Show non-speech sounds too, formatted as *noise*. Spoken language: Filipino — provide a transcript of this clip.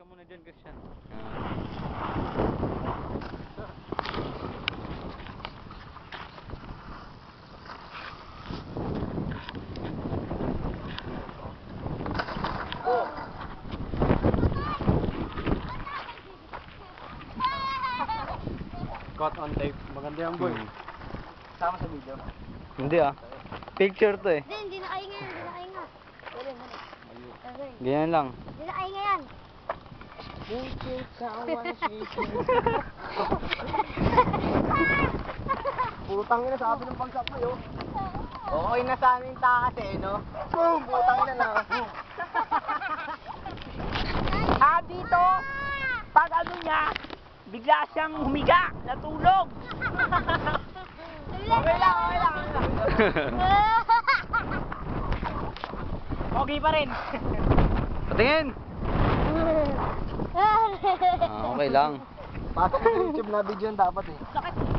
ka muna dyan, Christian. Caught on tape. Maganda yung boy. Hmm. Sama sa video. Hindi ah. Picture to eh. Hindi, hindi na kayo ngayon, hindi na kayo nga. Ganyan lang. Hindi na kayo *laughs* ngayon. Putang ina sabi ng pagsapay oh. Okay na sa amin takas eh, no? Boom! Putang ina na. *laughs* Ah, dito, pag ano niya, bigla siyang humiga, natulog. *laughs* Okay lang, okay lang, okay lang. Okay pa rin. Patingin! Ah, okay lang. Pasok sa YouTube na video yun dapat eh. Sakit.